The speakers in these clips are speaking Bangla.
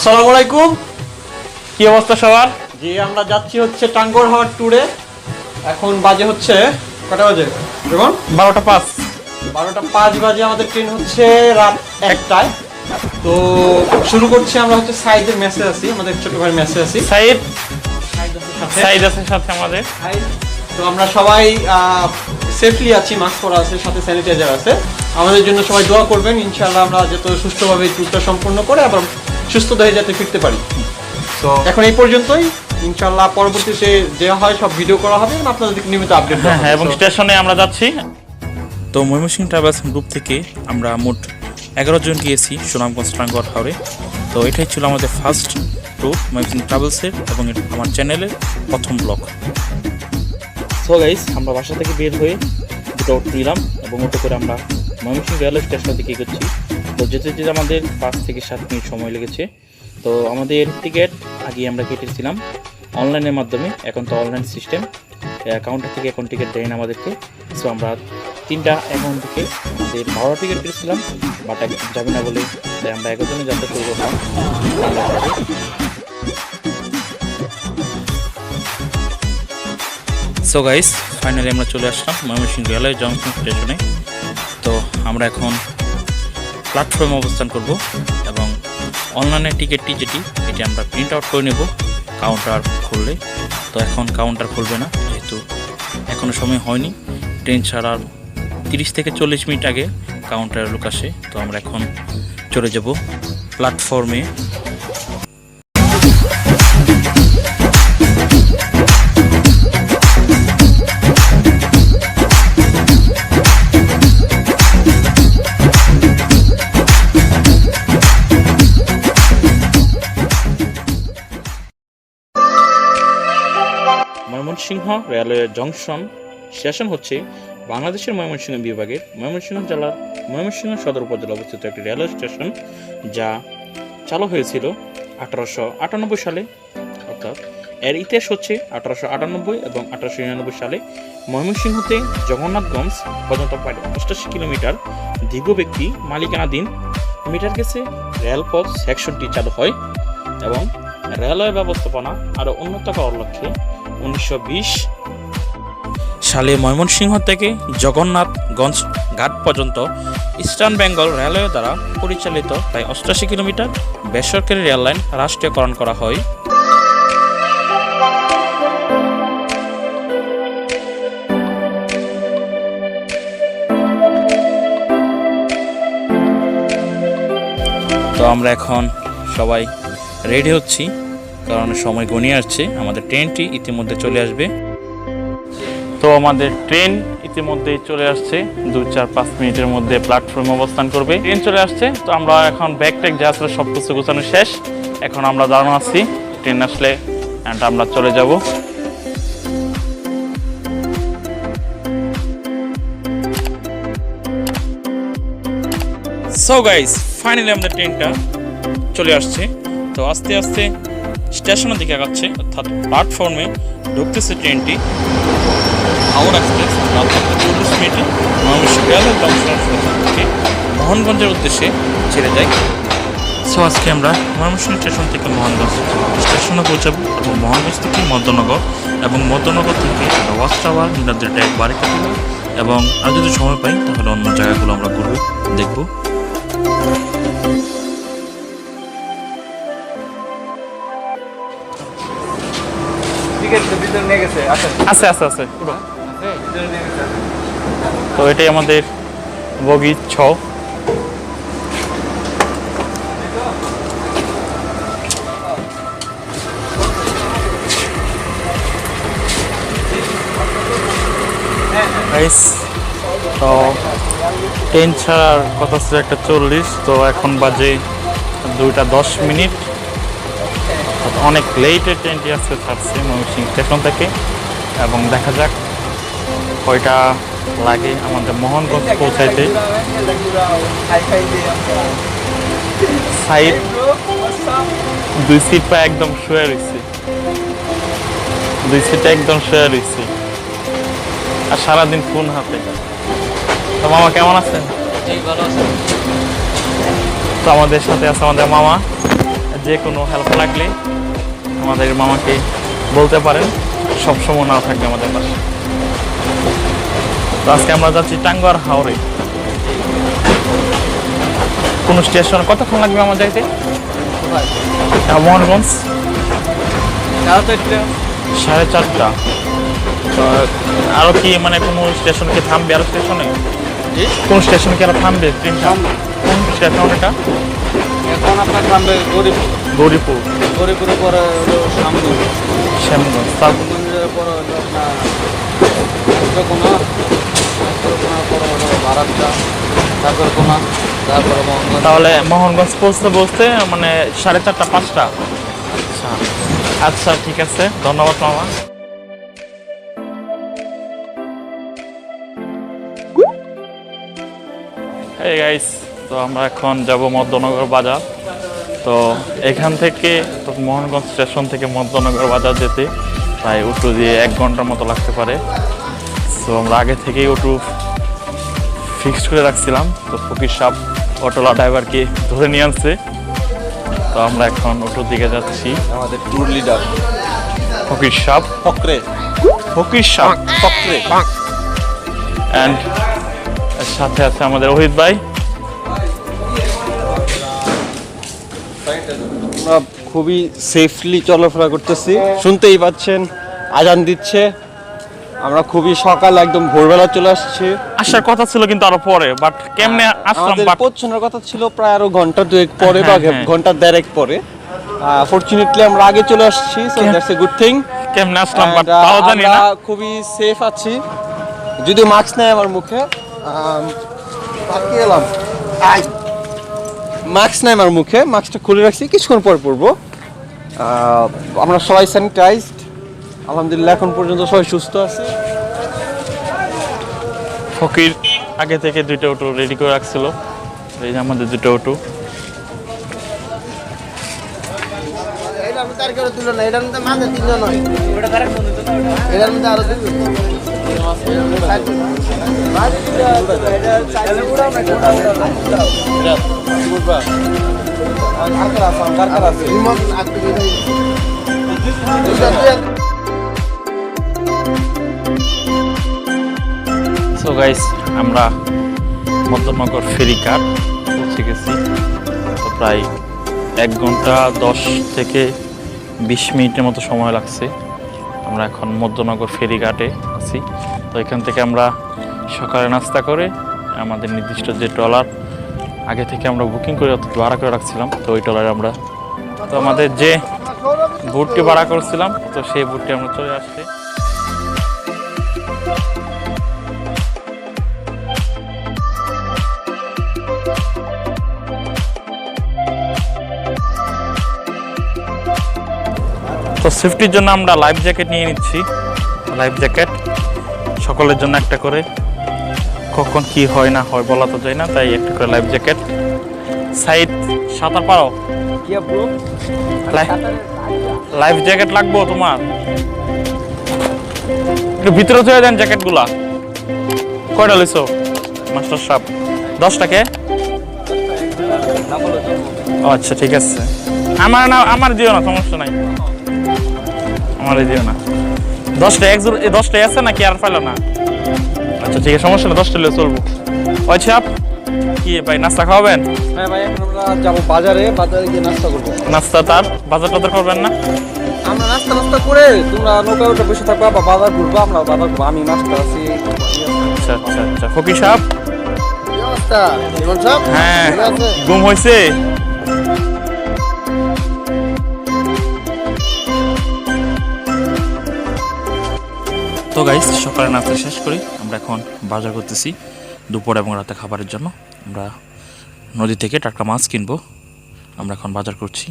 আসসালামু আলাইকুম। কি অবস্থা সবার? জি আমরা যাচ্ছি হচ্ছে টাঙ্গর হাওয়ার ট্যুরে এখন বাজে হচ্ছে কটা বাজে? যেমন বারোটা পাঁচ। বারোটা পাঁচ বাজে আমাদের ট্রেন হচ্ছে রাত একটায়। তো শুরু করছি আমরা হচ্ছে সাইদের মেসে আছি আমাদের ছোট ভাই মেসে আছি। সাইদ? সাইদ আছে সাথে। আমাদের। তো আমরা সবাই সেফলি আছি মাস্ক পরা আছে সাথে স্যানিটাইজার আছে। আমাদের জন্য সবাই দোয়া করবেন ইনশাআল্লাহ আমরা যত সুষ্ঠুভাবে এই ট্যুরটা সম্পূর্ণ করে আবার সুস্থ দেহে যাতে ফিরতে পারি। তো এখন এই পর্যন্তই। ইনশাআল্লাহ পরবর্তীতে দেওয়া হয় সব ভিডিও করা হবে এবং আপনাদেরকে নিয়মিত আপডেট হ্যাঁ হ্যাঁ এবং স্টেশনে আমরা যাচ্ছি। তো ময়মনসিংহ ট্রাভেলস গ্রুপ থেকে আমরা মোট এগারো জন গিয়েছি সুনামগঞ্জ টাঙ্গর হাওড়ে তো এটাই ছিল আমাদের ফার্স্ট ট্যুর ময়মনসিংহ ট্রাভেলসের এবং এটা আমার চ্যানেলের প্রথম ব্লগ সো গাইস আমরা বাসা থেকে বের হয়ে দুটো অটো নিলাম এবং অটো করে আমরা ময়মনসিংহ রেলওয়ে স্টেশনের দিকে এগোচ্ছি। তো যেতে যেতে আমাদের পাঁচ থেকে সাত মিনিট সময় লেগেছে। তো আমাদের টিকিট আগে আমরা কেটেছিলাম অনলাইনের মাধ্যমে, এখন তো অনলাইন সিস্টেম। অ্যাকাউন্টার থেকে এখন টিকিট দেয় না আমাদেরকে। সো আমরা তিনটা অ্যাকাউন্ট থেকে আমাদের বারো টিকিট কেটেছিলাম বাট যাবে না বলে তাই আমরা একজনে যাত্রা শুরু করলাম সো গাইস ফাইনালি আমরা চলে আসলাম ময়মনসিংহ রেলওয়ে জংশন স্টেশনে। তো আমরা এখন প্ল্যাটফর্মে অবস্থান করব এবং অনলাইনে টিকিটটি যেটি, এটি আমরা প্রিন্ট আউট করে নেব কাউন্টার খুললে। তো এখন কাউন্টার খুলবে না, যেহেতু এখনও সময় হয়নি। ট্রেন ছাড়ার তিরিশ থেকে চল্লিশ মিনিট আগে কাউন্টারের লোক আসে। তো আমরা এখন চলে যাব প্ল্যাটফর্মে ময়মনসিংহ রেলওয়ে জংশন স্টেশন হচ্ছে বাংলাদেশের ময়মনসিংহ বিভাগের ময়মনসিংহ জেলার ময়মনসিংহ সদর উপজেলা অবস্থিত একটি রেলওয়ে স্টেশন, যা চালু হয়েছিল আঠারোশো আটানব্বই সালে। অর্থাৎ এর ইতিহাস হচ্ছে আঠারোশো আটানব্বই এবং আঠারোশো নিরানব্বই সালে ময়মনসিংহতে জগন্নাথগঞ্জ পর্যন্ত প্রায় অষ্টাশি কিলোমিটার দীর্ঘ ব্যক্তি মালিকানাধীন মিটার গেছে। রেলপথ সেকশনটি চালু হয় এবং রেলওয়ে ব্যবস্থাপনা আরও উন্নত করার লক্ষ্যে উনিশশো বিশ সালে ময়মনসিংহ থেকে জগন্নাথগঞ্জ ঘাট পর্যন্ত ইস্টার্ন বেঙ্গল রেলওয়ে দ্বারা পরিচালিত প্রায় অষ্টাশি কিলোমিটার বেসরকারি রেল লাইন রাষ্ট্রীয়করণ করা হয়। তো আমরা এখন সবাই রেডি হচ্ছি। কারণ সময় গনিয়ে আসছে। আমাদের ট্রেনটি ইতিমধ্যে চলে আসবে। তো আমাদের ট্রেন ইতিমধ্যেই চলে আসছে। দু চার, পাঁচ মিনিটের মধ্যে প্ল্যাটফর্মে অবস্থান করবে। ট্রেন চলে আসছে। তো আমরা এখন ব্যাগ ট্যাগ যা আসলে সব কিছু গোছানো শেষ। এখন আমরা দাঁড়ানো আছি। ট্রেন আসলে and আমরা চলে যাব। সো গাইস ফাইনালি আমাদের ট্রেনটা চলে আসছে। তো আস্তে আস্তে স্টেশনের দিকে আগাচ্ছে, অর্থাৎ প্ল্যাটফর্মে ঢুকতেছে ট্রেনটি। হাওড়া এক্সপ্রেস রাত চল্লিশ মিনিটে থেকে মোহনগঞ্জের উদ্দেশ্যে ছেড়ে যায়। সো আজকে আমরা ময়মনসিংহ স্টেশন থেকে মোহনগঞ্জ স্টেশনে পৌঁছাবো এবং মোহনগঞ্জ থেকে মধ্যনগর এবং মধ্যনগর থেকে আমরা ওয়াচ টাওয়ার নিরাদ্রি ট্যাগ বাড়ি এবং আর যদি সময় পাই, তাহলে অন্য জায়গাগুলো আমরা ঘুরবো, দেখব। আছে? আছে আছে তো এটাই আমাদের বগি ছ। তো ট্রেন ছাড়ার কথা ছিল একটা চল্লিশ তো এখন বাজে দুইটা দশ মিনিট। অনেক লেটে ট্রেনটি আসতে ছাড়ছে ময়মনসিংহ স্টেশন থেকে। এবং দেখা যাক কয়টা লাগে আমাদের মোহনগঞ্জ পৌঁছাইতে। সাইড দুই সিট পা একদম শুয়ে রয়েছে দুই সিটে একদম শুয়ে রয়েছে আর সারাদিন ফোন হাতে। তো মামা কেমন আছেন? তো আমাদের সাথে আছে আমাদের মামা। যে কোনো হেল্প লাগলে আমাদের মামাকে বলতে পারেন সবসময় না থাকবে আমাদের পাশে। তো আজকে আমরা যাচ্ছি টাঙ্গার হাওড়ে কোন স্টেশন কতক্ষণ লাগবে আমার যাইতে? আহ, মোহনগঞ্জ। সাড়ে চারটা। তো আরও কি মানে কোনো স্টেশন কি থামবে? আরও স্টেশনে? কোন স্টেশন কি আরও থামবে? ট্রেনটা কোন স্টেশন এটা? এখন আপনার নামবে গরিব গৌরীপুর গরিবের পরে হলো শ্যামগঞ্জ। তারপর মন্দিরের পরে হলো আপনার রাষ্ট্রকোনা রাষ্ট্রকোনার পরে হলো ভারতটা তারপরে কোনা তারপরে মোহনগঞ্জ। তাহলে মোহনগঞ্জ পৌঁছতে পৌঁছতে মানে সাড়ে চারটা পাঁচটা? আচ্ছা। আচ্ছা ঠিক আছে। ধন্যবাদ মামা। এই গাইস তো আমরা এখন যাব মধ্যনগর বাজার। তো এখান থেকে মোহনগঞ্জ স্টেশন থেকে মধ্যনগর বাজার যেতে প্রায় অটো দিয়ে এক ঘণ্টার মতো লাগতে পারে। তো আমরা আগে থেকেই অটো ফিক্সড করে রাখছিলাম। তো ফকির সাপ অটোলা ড্রাইভারকে ধরে নিয়ে আসছে তো আমরা এখন অটোর দিকে যাচ্ছি। আমাদের ট্যুর লিডার ফকির সাপ ফকরে। ফকির সাপ ফকরে। অ্যান্ড সাথে আছে আমাদের অহিত ভাই। আমরা খুবই সেফলি চলাফেরা করতেছি। শুনতেই পাচ্ছেন আজান দিচ্ছে। আমরা খুবই সকাল একদম ভোরবেলা চলে আসছি। আসার কথা ছিল কিন্তু আরও পরে বাট কেমনে আসলাম আমাদের বাট পৌঁছানোর কথা ছিল প্রায় আরও ঘণ্টা দুয়েক পরে বা হ্যাঁ, হ্যাঁ। ঘণ্টা দেড়েক পরে। ফরচুনেটলি আমরা আগে চলে আসছি so that's a good thing কেমনে আসলাম বাট তাও জানি না। খুবই সেফ আছি। যদি মাস্ক নেই আমার মুখে এলাম। মাস্ক নাই আমার মুখে। মাস্কটা খুলে রাখছি, কিছুক্ষণ পর পরবো। আমরা সবাই স্যানিটাইজড আলহামদুলিল্লাহ, এখন পর্যন্ত সবাই সুস্থ আছে। ফকির আগে থেকে দুইটা অটো রেডি করে রাখছিল। এই যে আমাদের দুটো অটো এটার মধ্যে আর কেউ তুলল না এটার মধ্যে মাঝে তিনজন নয় এটার মধ্যে আরও দুজন সো গাইস আমরা মধ্যনগর ফেরি কার পৌঁছে গেছি। তো প্রায় এক ঘণ্টা দশ থেকে বিশ মিনিটের মতো সময় লাগছে। আমরা এখন মধ্যনগর ফেরিঘাটে আছি। তো এখান থেকে আমরা সকালে নাস্তা করে আমাদের নির্দিষ্ট যে ট্রলার, আগে থেকে আমরা বুকিং করে অর্থাৎ ভাড়া করে রাখছিলাম, তো ওই ট্রলারে আমরা তো আমাদের যে বুটটি ভাড়া করছিলাম, তো সেই বুটটি আমরা চলে আসছি। তো সেফটির জন্য আমরা লাইফ জ্যাকেট নিয়ে নিচ্ছি। লাইফ জ্যাকেট সকলের জন্য একটা করে। কখন কি হয় না হয় বলা তো যায় না তাই একটা করে লাইফ জ্যাকেট সাইড সাঁতার পারো? লাইফ জ্যাকেট লাগবো তোমার? একটু ভিতরে চলে দেন জ্যাকেটগুলা কয়টা লইছো? মাস্টার সাহেব দশটাকে আচ্ছা ঠিক আছে। আমার না আমার দিও না সমস্যা নাই। আমার দিও না। দশটা এক জোর এই দশটাই আছে নাকি আর পাইলো না? আচ্ছা ঠিক আছে সমস্যা না দশটা হলে চলবো। ওই ছাপ কি ভাই নাস্তা খাওয়াবেন? হ্যাঁ ভাই এখন আমরা যাব বাজারে বাজারে গিয়ে নাস্তা করব। নাস্তা তার বাজার টাজার করবেন না? আমরা নাস্তা নাস্তা করে তোমরা নৌকা উঠে বসে থাকবা বা বাজার ঘুরবো আমরা বাজার ঘুরবো আমি নাস্তা আছি। আচ্ছা আচ্ছা আচ্ছা ফকির সাহেব? হ্যাঁ ঘুম হয়েছে তো গাইস সকালে নাস্তা শেষ করি। আমরা এখন বাজার করতেছি দুপুর এবং রাতে খাবারের জন্য। আমরা নদী থেকে টাটকা মাছ কিনবো। আমরা এখন বাজার করছি।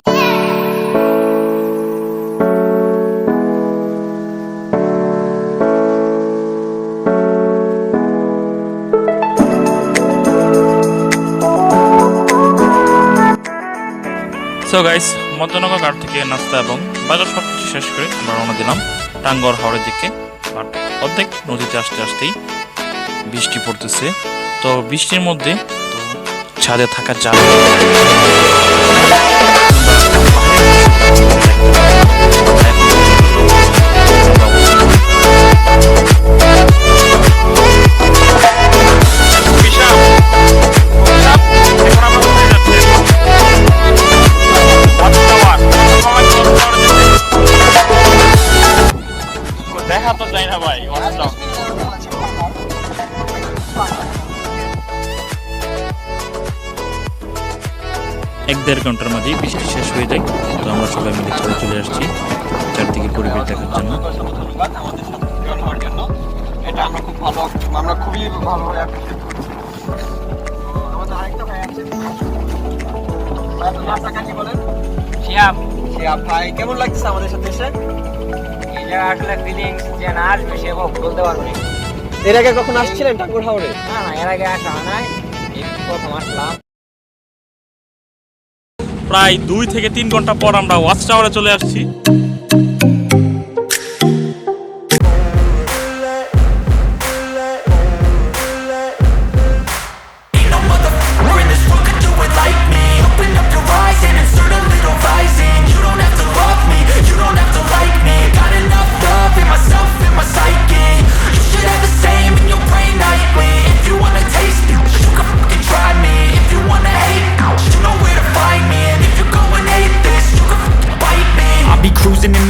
সো গাইস মধ্যনগর ঘাট থেকে নাস্তা এবং বাজার সব কিছু শেষ করে আমরা রওনা দিলাম। টাঙ্গর হাওড়ের দিকে। বাট অর্ধেক নদীতে আসতে আসতেই বৃষ্টি পড়তেছে। তো বৃষ্টির মধ্যে ছাদে থাকা যা এক দেড় ঘণ্টার মাঝেই বিশেষ শেষ হয়ে যায়। তো আমরা সবাই মিলে চলে চলে আসছি চারদিকে পরিবেশ দেখার জন্য। এটা আমরা খুব ভালো আমরা খুবই ভালো বলেন? ভাই কেমন লাগছে আমাদের সাথে এসে? এই জায়গা আসলে ফিলিংস যে না আসবে সে বলতে পারব না। এর আগে কখন আসছিলেন টাঙ্গুর হাওড়ে না না এর আগে আসা হয় নাই। এই প্রথম আসলাম। প্রায় দুই থেকে তিন ঘণ্টা পর আমরা ওয়াচ টাওয়ারে চলে আসছি।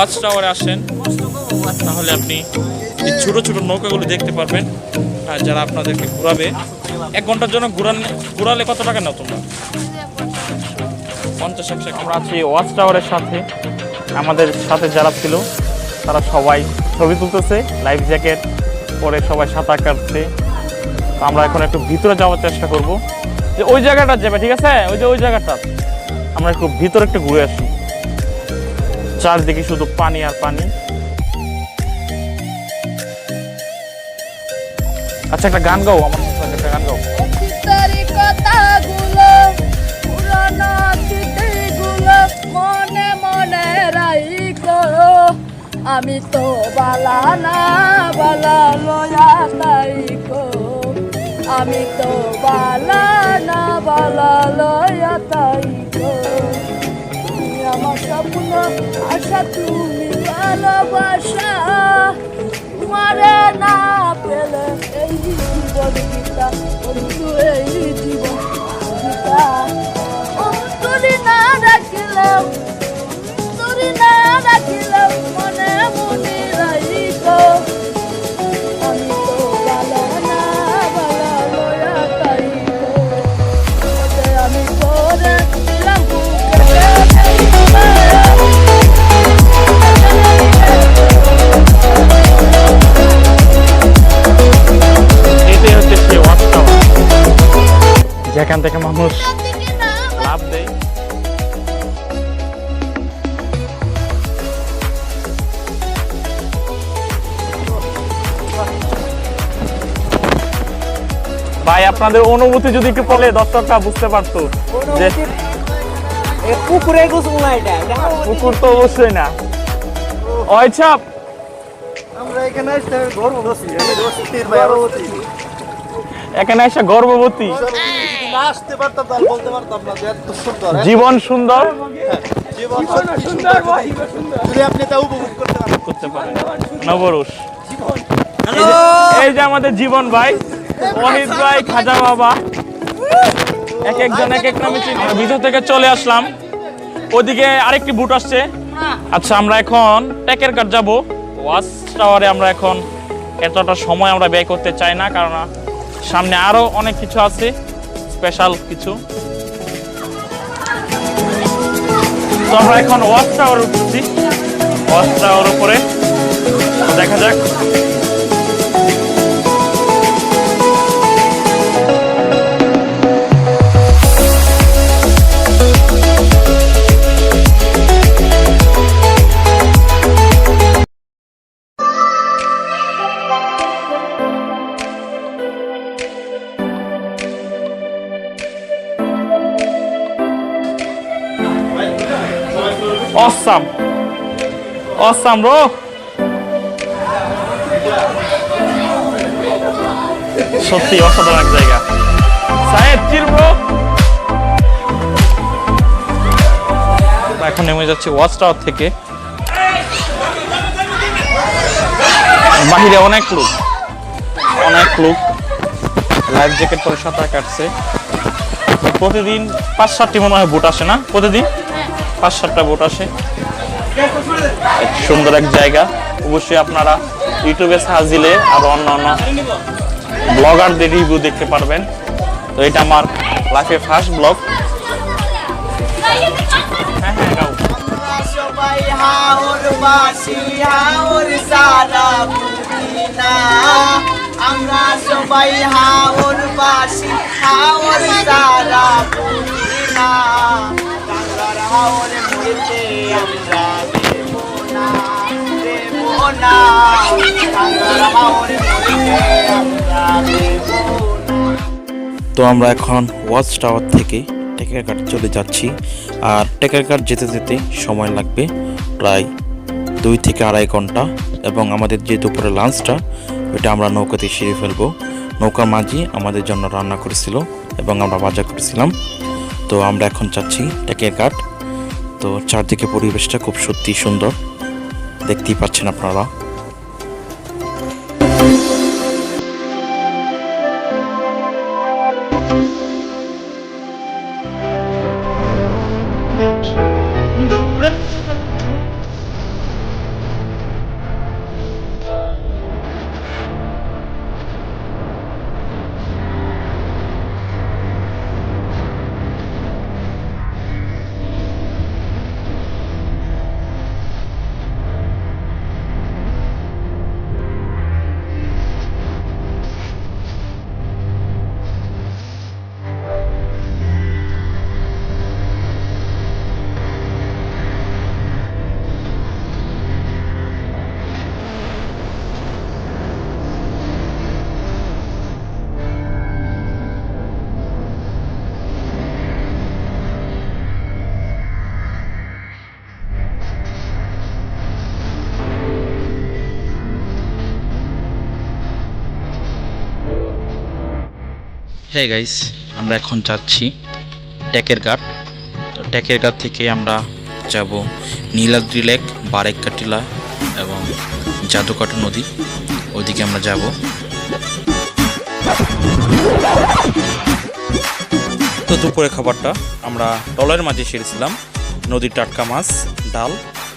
watch টাওয়ারে আসেন, তাহলে আপনি এই ছোট ছোট নৌকাগুলো দেখতে পারবেন। আর যারা আপনাদেরকে ঘুরাবে, এক ঘণ্টার জন্য ঘুরান, ঘুরালে কত টাকা নাও তোমরা? পঞ্চাশ, একশো আমরা আছি ওয়াচ টাওয়ারের সাথে। আমাদের সাথে যারা ছিল, তারা সবাই ছবি তুলতেছে, লাইফ জ্যাকেট পরে সবাই সাঁতার কাটছে। আমরা এখন একটু ভিতরে যাওয়ার চেষ্টা করব। যে ওই জায়গাটা যাবে, ঠিক আছে? ওই যে ওই জায়গাটা। আমরা একটু ভিতরে একটু ঘুরে আসি। চারদিকে শুধু পানি আর পানি। আচ্ছা একটা গান গাও, আমার একটা গান গাও। মনে মনে আমি তো বালা না, বালা লয়া তাইকো আমি তো বালা না, বালা লয়া তাইকো আমার স্বপ্ন আশা তুমি ভালোবাসা। যেখান থেকে মানুষ লাভ দেয়। ভাই আপনাদের অনুভূতি যদি একটু বলে দর্শকরা বুঝতে পারতো যে পুকুরে তো অবশ্যই না। আমরা এখানে অবস্থি এখানে এসে গর্ভবতী। না আসতে পারতাম তাহলে বলতে পারতাম না যে এত সুন্দর হ্যাঁ? জীবন সুন্দর? জীবন সুন্দর যদি আপনি তা উপভোগ করতে পারেন। করতে নবরুষ। এই যে- আমাদের জীবন ভাই ওহিদ ভাই খাজা বাবা। এক একজন এক এক নামে চিনি। ভিতর থেকে চলে আসলাম। ওদিকে আরেকটি বুট আসছে। আচ্ছা আমরা এখন টেকের কাট যাব? ওয়াচ টাওয়ারে আমরা এখন এতটা সময় আমরা ব্যয় করতে চাই না কারণ সামনে আরও অনেক কিছু আছে। স্পেশাল কিছু। তো আমরা এখন ওয়াচ টাওয়ার উঠছি। ওয়াচ টাওয়ার উপরে। দেখা যাক। Awesome. Awesome, bro. সত্যি অসাধারণ এক জায়গা। সাহেব চিল ব্রো এখন নেমে যাচ্ছে ওয়াচ টাওয়ার থেকে। বাহিরে অনেক লোক। অনেক লোক। লাইফ জ্যাকেট পরে সাঁতার কাটছে। প্রতিদিন পাঁচ সাতটি মনে হয় বোট আসে না? প্রতিদিন? পাঁচ সাতটা বোট আসে সুন্দর এক জায়গা। অবশ্যই আপনারা ইউটিউবে সার্চ দিলে আরও অন্য অন্য ব্লগারদের রিভিউ দেখতে পারবেন। তো এটা আমার লাইফে ফার্স্ট ব্লগ আমরা সবাই হাওর বাসি, হাওর সারা গঙ্গার তো আমরা এখন ওয়াচ টাওয়ার থেকে টেকারঘাট চলে যাচ্ছি। আর টেকারঘাট যেতে যেতে সময় লাগবে প্রায় দুই থেকে আড়াই ঘণ্টা। এবং আমাদের যে দুপুরে লাঞ্চটা ওইটা আমরা নৌকাতে সেরে ফেলব। নৌকার মাঝি আমাদের জন্য রান্না করেছিল এবং আমরা বাজার করেছিলাম। তো আমরা এখন যাচ্ছি টেকেরঘাট তো চারদিকে পরিবেশটা খুব সত্যি সুন্দর। দেখতেই পাচ্ছেন আপনারা। হ্যাঁ গাইস আমরা এখন যাচ্ছি ট্যাকের ঘাট। তো ট্যাকের ঘাট থেকে আমরা যাব নীলাদ্রি লেক বারেক্কা এবং জাদুকাটা নদী। ওইদিকে আমরা যাব। তো দুপুরের খাবারটা আমরা টলের মাঝে সেরেছিলাম। নদীর টাটকা মাছ, ডাল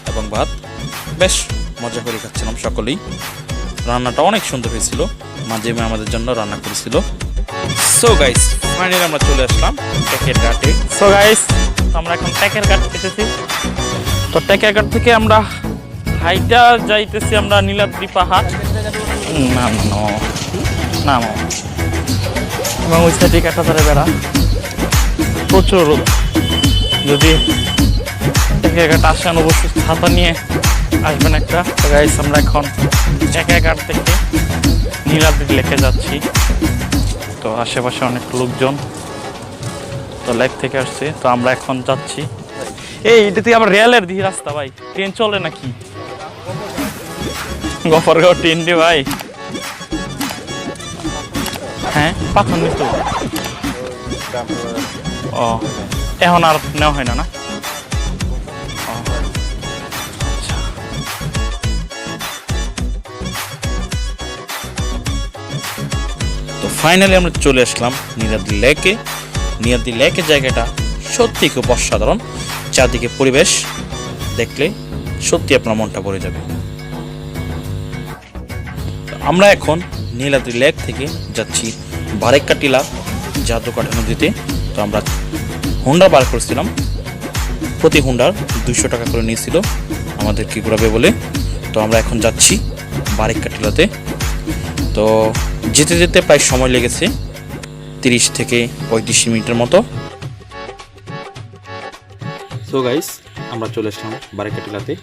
এবং ভাত। বেশ মজা করে খাচ্ছিলাম সকলেই। রান্নাটা অনেক সুন্দর হয়েছিল। মাঝে আমাদের জন্য রান্না করেছিল। সো গাইস ফাইনালি আমরা চলে আসলাম ট্যাকের ঘাটে। সো গাইস আমরা এখন ট্যাকের ঘাট এসেছি তো ট্যাকের ঘাট থেকে আমরা হাইটা যাইতেছি আমরা নীলাদ্রি পাহাড়। না না না না এবং ওই সাইডে কাটা ধরে বেড়া। প্রচুর রোদ। যদি ঘাট আসেন অবশ্যই ছাতা নিয়ে আসবেন একটা। তো গাইস আমরা এখন ঘাট থেকে নীলাদ্রি লেকে যাচ্ছি। তো আশেপাশে অনেক লোকজন তো লেক থেকে আসছে। তো আমরা এখন যাচ্ছি। এই, এটা থেকে আবার রেলের দিকে রাস্তা ভাই। ট্রেন চলে নাকি? গফরগাঁও ট্রেন রে ভাই। হ্যাঁ পাথর নিত ও, এখন আর নেওয়া হয় না না? ফাইনালি আমরা চলে আসলাম নীলাদ্রি লেকে। নীলাদ্রি লেকের জায়গাটা সত্যি খুব অসাধারণ। চারদিকে পরিবেশ দেখলে সত্যি আপনার মনটা ভরে যাবে। আমরা এখন নীলাদ্রি লেক থেকে যাচ্ছি বারেক্কা টিলা জাদুকাঠা নদীতে। তো আমরা হুন্ডা বার করেছিলাম। প্রতি হুন্ডার দুইশো টাকা করে নিয়েছিল। আমাদেরকে ঘোরাবে বলে? তো আমরা এখন যাচ্ছি বারেক্কা টিলাতে তো যেতে যেতে প্রায় সময় লেগেছে তিরিশ থেকে পঁয়ত্রিশ মিনিটের মতো। সো গাইস আমরা চলে আসলাম বারেক্কা টিলাতে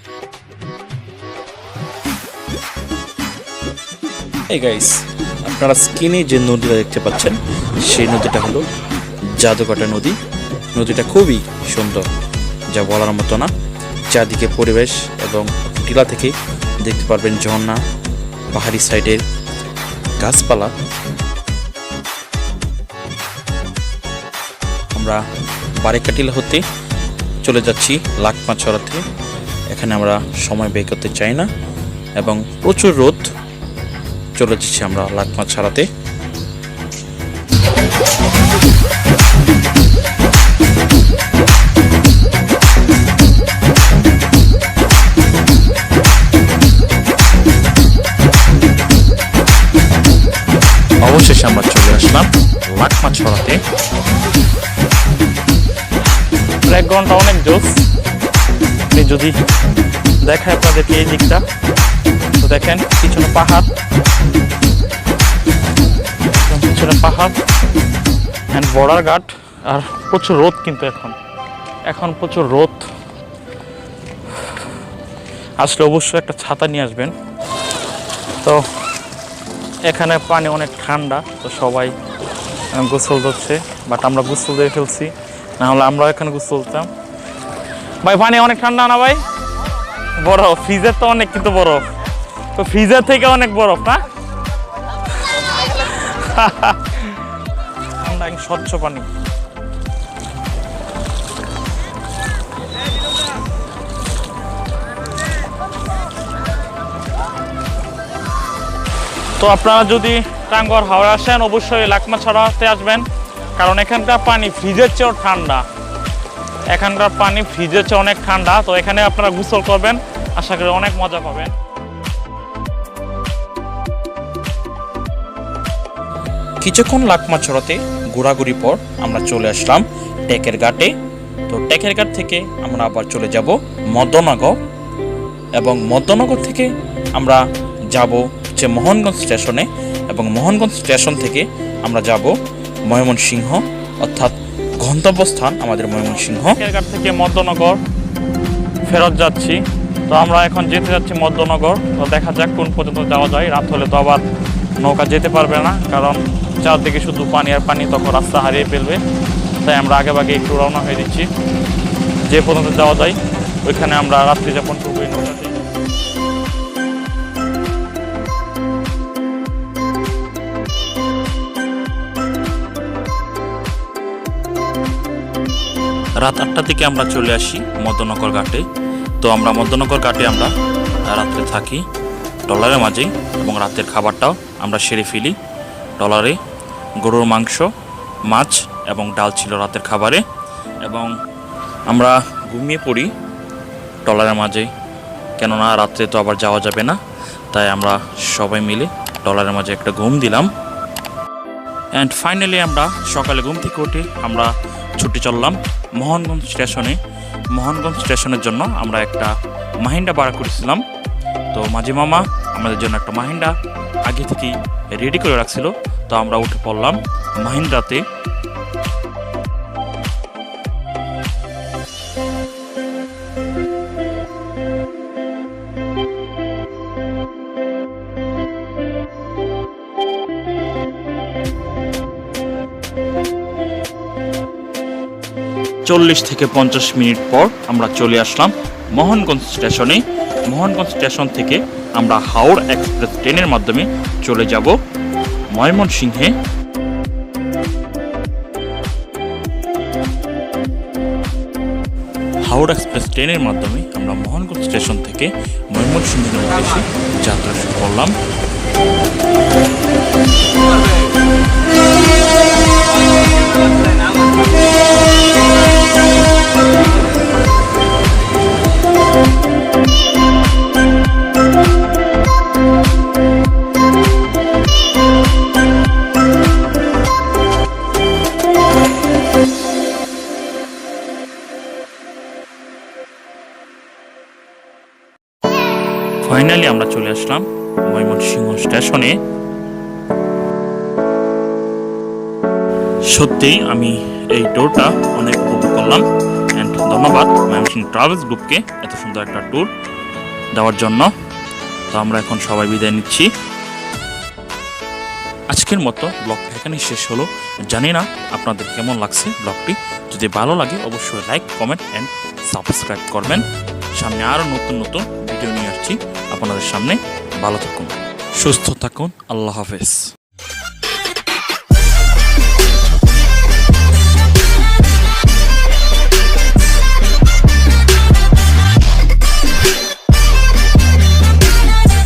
এই গাইস আপনারা স্ক্রিনে যে নদীটা দেখতে পাচ্ছেন সেই নদীটা হলো জাদুকাটা নদী। নদীটা খুবই সুন্দর যা বলার মতো না। চারদিকে পরিবেশ এবং টিলা থেকে দেখতে পারবেন ঝর্ণা পাহাড়ি সাইডের গাছপালা। আমরা বাড়ি টিলা হতে চলে যাচ্ছি লাকমা ছড়াতে এখানে আমরা সময় ব্যয় করতে চাই না এবং প্রচুর রোদ চলে যাচ্ছি আমরা লাকমা ছাড়াতে অবশেষে আমরা চলে আসলাম লাকমা ছড়াতে ব্যাকগ্রাউন্ডটা অনেক জোস আপনি যদি দেখায় আপনাদেরকে এই দিকটা, তো দেখেন পিছনে পাহাড়। পিছনে পাহাড় অ্যান্ড বর্ডার গার্ড আর প্রচুর রোদ কিন্তু এখন। এখন প্রচুর রোদ। আসলে অবশ্যই একটা ছাতা নিয়ে আসবেন। তো এখানে পানি অনেক ঠান্ডা, তো সবাই গোসল ধরছে বাট আমরা গোসল দিয়ে ফেলছি। না হলে আমরা এখানে গোসল দিতাম ভাই, পানি অনেক ঠান্ডা না ভাই? বরফ, ফ্রিজের তো অনেক কিন্তু বরফ। তো ফ্রিজের থেকে অনেক বরফ, না? ঠান্ডা স্বচ্ছ পানি। তো আপনারা যদি টাঙ্গর হাওড়া আসেন, অবশ্যই লাকমা ছড়াতে আসবেন। কারণ এখানকার পানি ফ্রিজের চেয়েও ঠান্ডা। এখানকার পানি ফ্রিজের চেয়ে অনেক ঠান্ডা। তো এখানে আপনারা গোসল করবেন। আশা করি অনেক মজা পাবেন। কিছুক্ষণ লাকমা ছড়াতে ঘোরাঘুরি পর আমরা চলে আসলাম টেকের ঘাটে। তো টেকের ঘাট থেকে আমরা আবার চলে যাব মদনগর। এবং মদনগর থেকে আমরা যাব হচ্ছে মোহনগঞ্জ স্টেশনে এবং মোহনগঞ্জ স্টেশন থেকে আমরা যাব ময়মনসিংহ, অর্থাৎ গন্তব্যস্থান আমাদের ময়মনসিংহ। ঘাট থেকে মধ্যনগর ফেরত যাচ্ছি। তো আমরা এখন যেতে যাচ্ছি মধ্যনগর। তো দেখা যাক কোন পর্যন্ত যাওয়া যায়। রাত হলে তো আবার নৌকা যেতে পারবে না, কারণ চারদিকে শুধু পানি আর পানি তখন রাস্তা হারিয়ে ফেলবে। তাই আমরা আগে ভাগে একটু রওনা হয়ে দিচ্ছি। যে পর্যন্ত যাওয়া যায়, ওইখানে আমরা রাত্রি যাপন করব রাত আটটা থেকে আমরা চলে আসি মদনগর ঘাটে। তো আমরা মদনগর ঘাটে আমরা রাত্রে থাকি ডলারের মাঝেই এবং রাতের খাবারটাও আমরা সেরে ফেলি। ডলারে গরুর মাংস, মাছ এবং ডাল ছিল রাতের খাবারে এবং আমরা ঘুমিয়ে পড়ি ডলারের মাঝে কেননা রাত্রে তো আবার যাওয়া যাবে না, তাই আমরা সবাই মিলে ডলারের মাঝে একটা ঘুম দিলাম। অ্যান্ড ফাইনালি আমরা সকালে ঘুম থেকে উঠে আমরা ছুটে চললাম মোহনগঞ্জ স্টেশনে। মোহনগঞ্জ স্টেশনের জন্য আমরা একটা মাহিন্ডা ভাড়া করেছিলাম। তো মাঝি মামা, আমাদের জন্য একটা মাহিন্ডা আগে থেকেই রেডি করে রাখছিল। তো আমরা উঠে পড়লাম মাহিন্দ্রাতে। চল্লিশ থেকে পঞ্চাশ মিনিট পর আমরা চলে আসলাম মোহনগঞ্জ স্টেশনে মোহনগঞ্জ স্টেশন থেকে আমরা হাওড় এক্সপ্রেস ট্রেনের মাধ্যমে চলে যাব ময়মনসিংহে হাওড় এক্সপ্রেস ট্রেনের মাধ্যমে আমরা মোহনগঞ্জ স্টেশন থেকে ময়মনসিংহের উদ্দেশ্যে যাত্রা শুরু করলাম Thank you. ফাইনালি আমরা চলে আসলাম ময়মনসিংহ স্টেশনে। সত্যিই আমি এই টোরটা অনেক উপভোগ করলাম। ধন্যবাদ। ময়মনসিংহ ট্রাভেলস গ্রুপকে এত সুন্দর একটা ট্যুর দেওয়ার জন্য। তো আমরা এখন সবাই বিদায় নিচ্ছি। আজকের মতো ব্লগটা এখানেই শেষ হলো। জানি না আপনাদের কেমন লাগছে ব্লগটি। যদি ভালো লাগে অবশ্যই লাইক কমেন্ট অ্যান্ড সাবস্ক্রাইব করবেন। সামনে আরও নতুন নতুন ভিডিও নিয়ে আসছি আপনাদের সামনে। ভালো থাকুন। সুস্থ থাকুন। আল্লাহ হাফেজ।